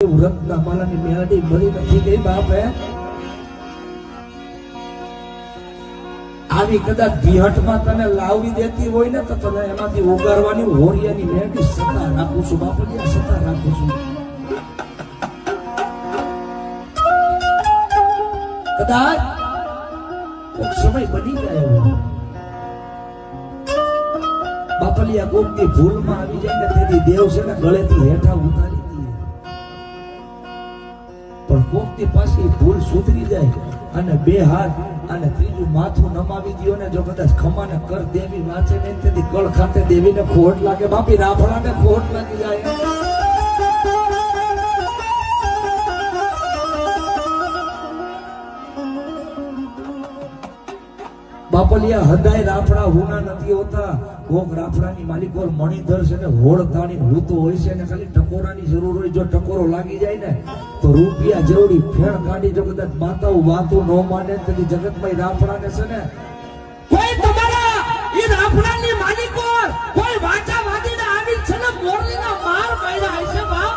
વ્રતના માલાની મેલડી મળી નથી ગઈ બાપ હે આવી જાય બાપલિયા આવી જાય ને તેથી દેવ છે ને ગળેથી હેઠા ઉતારી પણ કોકની પાછી ભૂલ સુધરી જાય અને બે હાથ અને ત્રીજું માથું નમાવી દ્યો ને જો કદાચ ખમાને કર દેવી વાંચે ને તેથી કળ ખાતે દેવીને ખોટ લાગે. બાપી રાફડાને ખોટ લાગી જાય. બાપલિયા હદાય રાફડા હુના નથી હોતા. કોક રાફડાની માલિક ઓર મણિધર છે ને હોળ તાણી હૂતો હોય છે ને ખાલી ટકોરાની જરૂર હોય. જો ટકોરો લાગી જાય ને, તો રૂપિયા જરૂરી ફેણ કાઢી જો કદાચ માતાઓ વાતો ન માને જગતભાઈ જગતમાં રાફડાને છે ને કોઈ તમારા એ રાફડાની માલિકો કોઈ વાચા વાદીને આવી છે ને મોરલીના માર પાડ્યા હશે બાપ?